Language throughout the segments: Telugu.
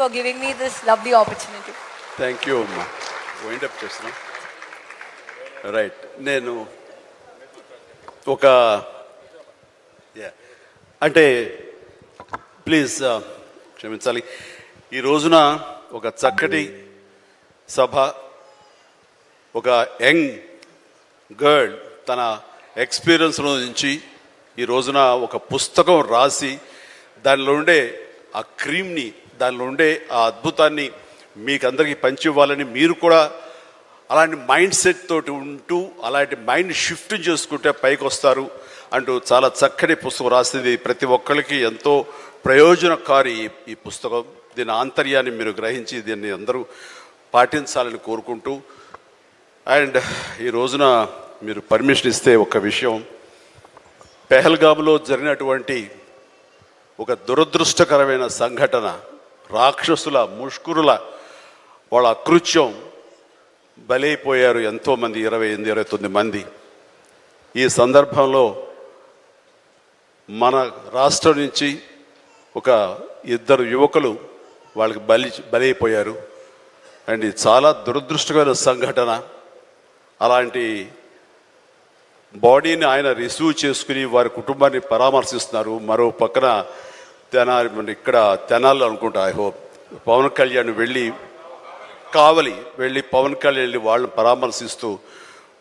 For giving me this lovely opportunity thank you అమ్మా వైండ్ అప్ చేస్తున్నా. రైట్ నేను ఒక అంటే ప్లీజ్ uh, క్షమించాలి. ఈ రోజున ఒక చక్కటి సభ ఒక యంగ్ గర్ల్ తన ఎక్స్పీరియన్స్లో నుంచి ఈ రోజున ఒక పుస్తకం రాసి దానిలో ఉండే ఆ క్రీమ్ని దానిలో ఉండే ఆ అద్భుతాన్ని మీకు అందరికీ పంచి ఇవ్వాలని మీరు కూడా అలాంటి మైండ్ సెట్ తోటి ఉంటూ అలాంటి మైండ్ షిఫ్ట్ చేసుకుంటే పైకి వస్తారు అంటూ చాలా చక్కటి పుస్తకం రాసింది ప్రతి ఒక్కరికి ఎంతో ప్రయోజనకారి ఈ- పుస్తకం. దీని ఆంతర్యాన్ని మీరు గ్రహించి దీన్ని అందరూ పాటించాలని కోరుకుంటూ అండ్ ఈ రోజున మీరు పర్మిషన్ ఇస్తే ఒక విషయం. పెహల్గామ్లో జరిగినటువంటి ఒక దురదృష్టకరమైన సంఘటన. రాక్షసుల ముష్కురుల వాళ్ళ అకృత్యం బలైపోయారు ఎంతోమంది ఇరవై ఎనిమిది ఇరవై తొమ్మిది మంది. ఈ సందర్భంలో మన రాష్ట్రం నుంచి ఒక ఇద్దరు యువకులు వాళ్ళకి బలి బలైపోయారు. అండ్ చాలా దురదృష్టకరమైన సంఘటన. అలాంటి బాడీని ఆయన రిసీవ్ చేసుకుని వారి కుటుంబాన్ని పరామర్శిస్తున్నారు. మరో పక్కన తెనాలి మన ఇక్కడ తెనాలి అనుకుంటా ఐ హోప్ పవన్ కళ్యాణ్ వెళ్ళి కావలి వెళ్ళి పవన్ కళ్యాణ్ వెళ్ళి వాళ్ళని పరామర్శిస్తూ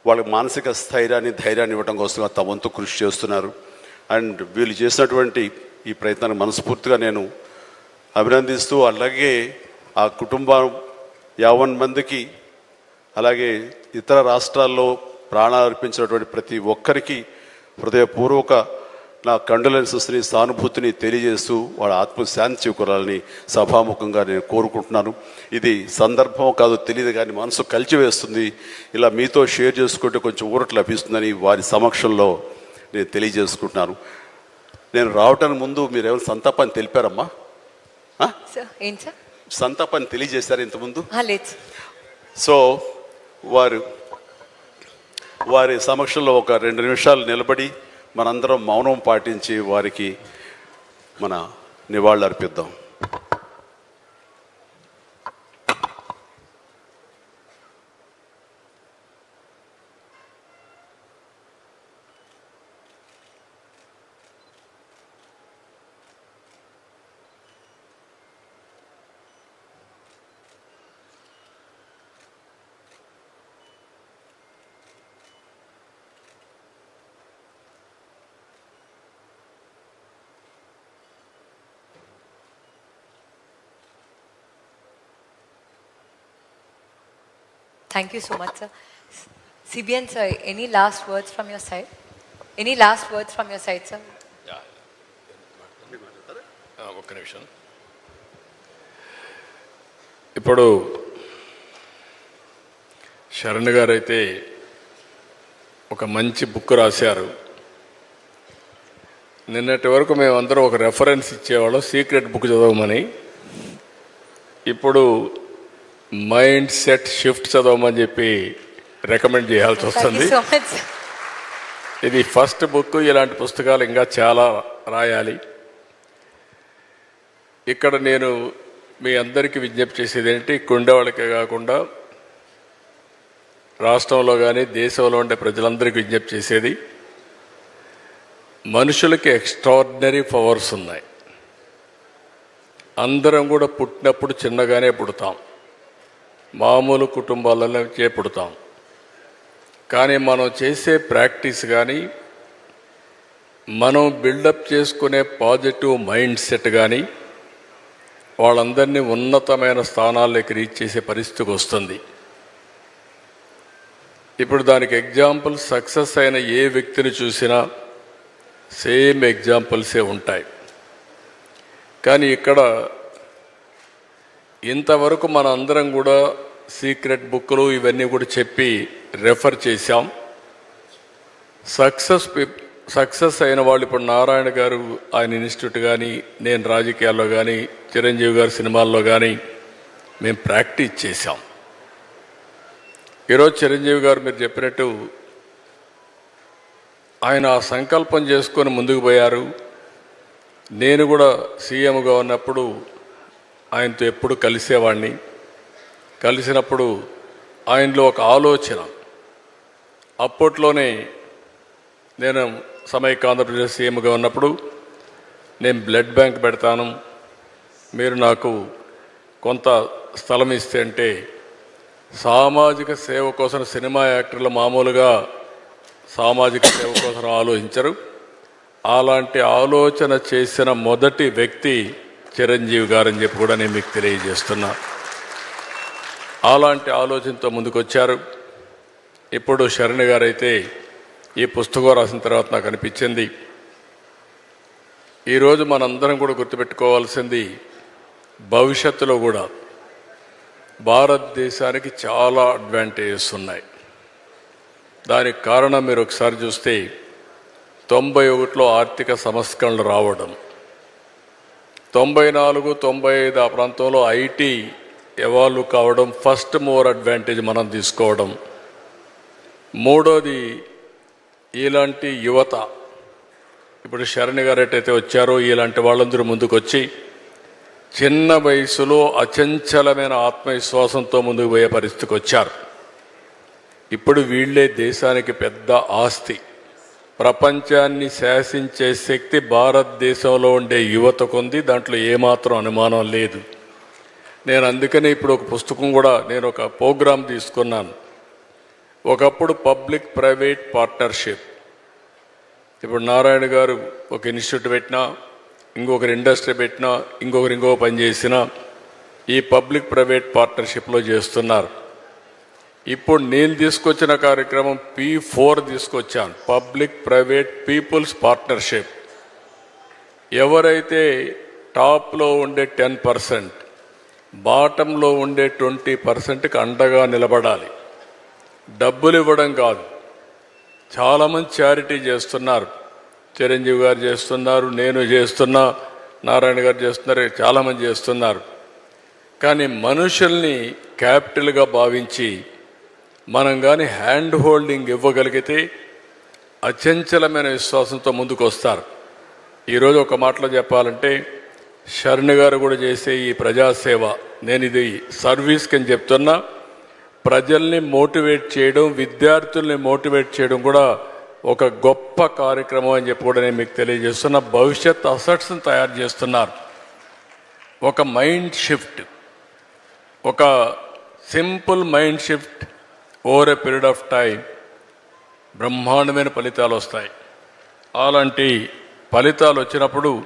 వాళ్ళకి మానసిక స్థైర్యాన్ని ధైర్యాన్ని ఇవ్వడం కోసం తమ వంతు కృషి చేస్తున్నారు. అండ్ వీళ్ళు చేసినటువంటి ఈ ప్రయత్నాన్ని మనస్ఫూర్తిగా నేను అభినందిస్తూ అలాగే ఆ కుటుంబం యావన్ మందికి అలాగే ఇతర రాష్ట్రాల్లో ప్రాణాలు అర్పించినటువంటి ప్రతి ఒక్కరికి హృదయపూర్వక నా కండోలెన్సెస్ని సానుభూతిని తెలియజేస్తూ వాళ్ళ ఆత్మ శాంతి చేకూరాలని సభాముఖంగా నేను కోరుకుంటున్నాను. ఇది సందర్భం కాదు తెలియదు కానీ మనసు కలిచివేస్తుంది. ఇలా మీతో షేర్ చేసుకుంటే కొంచెం ఊరట లభిస్తుందని వారి సమక్షంలో నేను తెలియజేసుకుంటున్నాను. నేను రావటానికి ముందు మీరు ఏమైనా సంతాపాన్ని తెలిపారమ్మా? సంతాపాన్ని తెలియజేశారు ఇంతకుముందు సో వారు వారి సమక్షంలో ఒక రెండు నిమిషాలు నిలబడి మనందరం మౌనం పాటించి వారికి మన నివాళులు అర్పిద్దాం Thank you so much, sir. CBN, sir, any last words from your side? Any last words from your side, sir? ఆ, ఒక్క నిమిషం ఇప్పుడు శరణ్ గారు అయితే ఒక మంచి బుక్ రాశారు నిన్నటి వరకు మేమందరం ఒక రెఫరెన్స్ ఇచ్చేవాళ్ళం సీక్రెట్ బుక్ చదవమని ఇప్పుడు మైండ్ సెట్ షిఫ్ట్ చదవమని చెప్పి రికమెండ్ చేయాల్సి వస్తుంది. ఇది ఫస్ట్ బుక్ ఇలాంటి పుస్తకాలు ఇంకా చాలా రాయాలి. ఇక్కడ నేను మీ అందరికీ విజ్ఞప్తి చేసేది ఏంటి? ఇక్కడ ఉండేవాళ్ళకే కాకుండా రాష్ట్రంలో కానీ దేశంలో ఉండే ప్రజలందరికీ విజ్ఞప్తి చేసేది మనుషులకి ఎక్స్ట్రాడినరీ పవర్స్ ఉన్నాయి. అందరం కూడా పుట్టినప్పుడు చిన్నగానే పుడతాం. మామూలు కుటుంబాలలో చేపడతాం కానీ మనం చేసే ప్రాక్టీస్ కానీ మనం బిల్డప్ చేసుకునే పాజిటివ్ మైండ్ సెట్ కానీ వాళ్ళందరినీ ఉన్నతమైన స్థానాల్లోకి రీచ్ చేసే పరిస్థితికి వస్తుంది. ఇప్పుడు దానికి ఎగ్జాంపుల్ సక్సెస్ అయిన ఏ వ్యక్తిని చూసినా సేమ్ ఎగ్జాంపుల్సే ఉంటాయి. కానీ ఇక్కడ ఇంతవరకు మన అందరం కూడా సీక్రెట్ బుక్లు ఇవన్నీ కూడా చెప్పి రెఫర్ చేశాం. సక్సెస్ సక్సెస్ అయిన వాళ్ళు ఇప్పుడు నారాయణ గారు ఆయన ఇన్స్టిట్యూట్ కానీ నేను రాజకీయాల్లో కానీ చిరంజీవి గారు సినిమాల్లో కానీ మేము ప్రాక్టీస్ చేశాం. ఈరోజు చిరంజీవి గారు మీరు చెప్పినట్టు ఆయన ఆ సంకల్పం చేసుకొని ముందుకు పోయారు. నేను కూడా సీఎంగా ఉన్నప్పుడు ఆయనతో ఎప్పుడు కలిసేవాడిని కలిసినప్పుడు ఆయనలో ఒక ఆలోచన. అప్పట్లోనే నేను సమైక్య ఆంధ్రప్రదేశ్ సీఎంగా ఉన్నప్పుడు నేను బ్లడ్ బ్యాంక్ పెడతాను. మీరు నాకు కొంత స్థలం ఇస్తే అంటే సామాజిక సేవ కోసం సినిమా యాక్టర్లు మామూలుగా సామాజిక సేవ కోసం ఆలోచించరు. అలాంటి ఆలోచన చేసిన మొదటి వ్యక్తి చిరంజీవి గారని చెప్పి కూడా నేను మీకు తెలియజేస్తున్నా. అలాంటి ఆలోచనతో ముందుకొచ్చారు. ఇప్పుడు శరణ్ గారైతే ఈ పుస్తకం రాసిన తర్వాత నాకు అనిపించింది. ఈరోజు మనందరం కూడా గుర్తుపెట్టుకోవాల్సింది భవిష్యత్తులో కూడా భారతదేశానికి చాలా అడ్వాంటేజెస్ ఉన్నాయి. దానికి కారణం మీరు ఒకసారి చూస్తే తొంభై ఒకటిలో ఆర్థిక సంస్కరణలు రావడం తొంభై నాలుగు తొంభై ఐదు ఆ ప్రాంతంలో ఐటీ ఎవాల్వ్ కావడం ఫస్ట్ మోర్ అడ్వాంటేజ్ మనం తీసుకోవడం. మూడోది ఇలాంటి యువత. ఇప్పుడు శరణి గారు ఎట్టయితే వచ్చారో ఇలాంటి వాళ్ళందరూ ముందుకు వచ్చి చిన్న వయసులో అచంచలమైన ఆత్మవిశ్వాసంతో ముందుకు పోయే పరిస్థితికి వచ్చారు ఇప్పుడు వీళ్ళే దేశానికి పెద్ద ఆస్తి. ప్రపంచాన్ని శాసించే శక్తి భారతదేశంలో ఉండే యువతకుంది దాంట్లో ఏమాత్రం అనుమానం లేదు. నేను అందుకనే ఇప్పుడు ఒక పుస్తకం కూడా నేను ఒక ప్రోగ్రాం తీసుకున్నాను. ఒకప్పుడు పబ్లిక్ ప్రైవేట్ పార్ట్నర్షిప్. ఇప్పుడు నారాయణ గారు ఒక ఇన్స్టిట్యూట్ పెట్టినా ఇంకొకరు ఇండస్ట్రీ పెట్టినా ఇంకొకరు ఇంకో పని చేసినా ఈ పబ్లిక్ ప్రైవేట్ పార్ట్నర్షిప్లో చేస్తున్నారు. ఇప్పుడు నేను తీసుకొచ్చిన కార్యక్రమం పి ఫోర్ తీసుకొచ్చాను. పబ్లిక్ ప్రైవేట్ పీపుల్స్ పార్ట్నర్షిప్ ఎవరైతే టాప్లో ఉండే టెన్ పర్సెంట్ బాటంలో ఉండే ట్వంటీ పర్సెంట్కి అండగా నిలబడాలి. డబ్బులు ఇవ్వడం కాదు. చాలామంది చారిటీ చేస్తున్నారు. చిరంజీవి గారు చేస్తున్నారు నేను చేస్తున్నా నారాయణ గారు చేస్తున్నారు చాలామంది చేస్తున్నారు. కానీ మనుషుల్ని క్యాపిటల్గా భావించి మనం కానీ హ్యాండ్ హోల్డింగ్ ఇవ్వగలిగితే అచంచలమైన విశ్వాసంతో ముందుకు వస్తారు ఈరోజు ఒక మాటలో చెప్పాలంటే శరణ్ గారు కూడా చేసే ఈ ప్రజాసేవ నేను ఇది సర్వీస్కి అని చెప్తున్నా ప్రజల్ని మోటివేట్ చేయడం విద్యార్థుల్ని మోటివేట్ చేయడం కూడా ఒక గొప్ప కార్యక్రమం అని చెప్పి కూడా నేను మీకు తెలియజేస్తున్న. భవిష్యత్ అసెట్స్ని తయారు చేస్తున్నారు. ఒక మైండ్ షిఫ్ట్ ఒక simple mind shift over a period of time బ్రహ్మాండమైన ఫలితాలు వస్తాయి. అలాంటి ఫలితాలు వచ్చినప్పుడు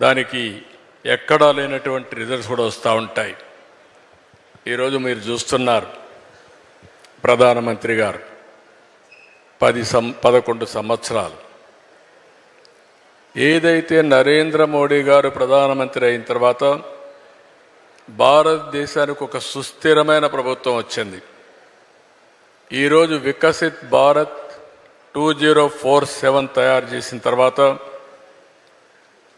దానికి ఎక్కడా లేనటువంటి రిజల్ట్స్ కూడా వస్తూ ఉంటాయి. ఈరోజు మీరు చూస్తున్నారు ప్రధానమంత్రి గారు పది సం పదకొండు సంవత్సరాలు. ఏదైతే నరేంద్ర మోడీ గారు ప్రధానమంత్రి అయిన తర్వాత భారతదేశానికి ఒక సుస్థిరమైన ప్రభుత్వం వచ్చింది. ఈరోజు Viksit Bharat two zero four seven తయారు చేసిన తర్వాత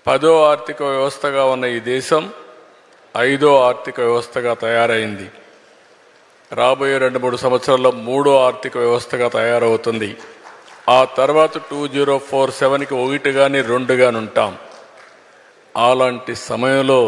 పదో ఆర్థిక వ్యవస్థగా ఉన్న ఈ దేశం ఐదో ఆర్థిక వ్యవస్థగా తయారైంది. రాబోయే రెండు మూడు సంవత్సరాల్లో మూడో ఆర్థిక వ్యవస్థగా తయారవుతుంది. ఆ తర్వాత టూ జీరో ఫోర్ సెవెన్కి ఒకటి కానీ రెండు కానీ ఉంటాం అలాంటి సమయంలో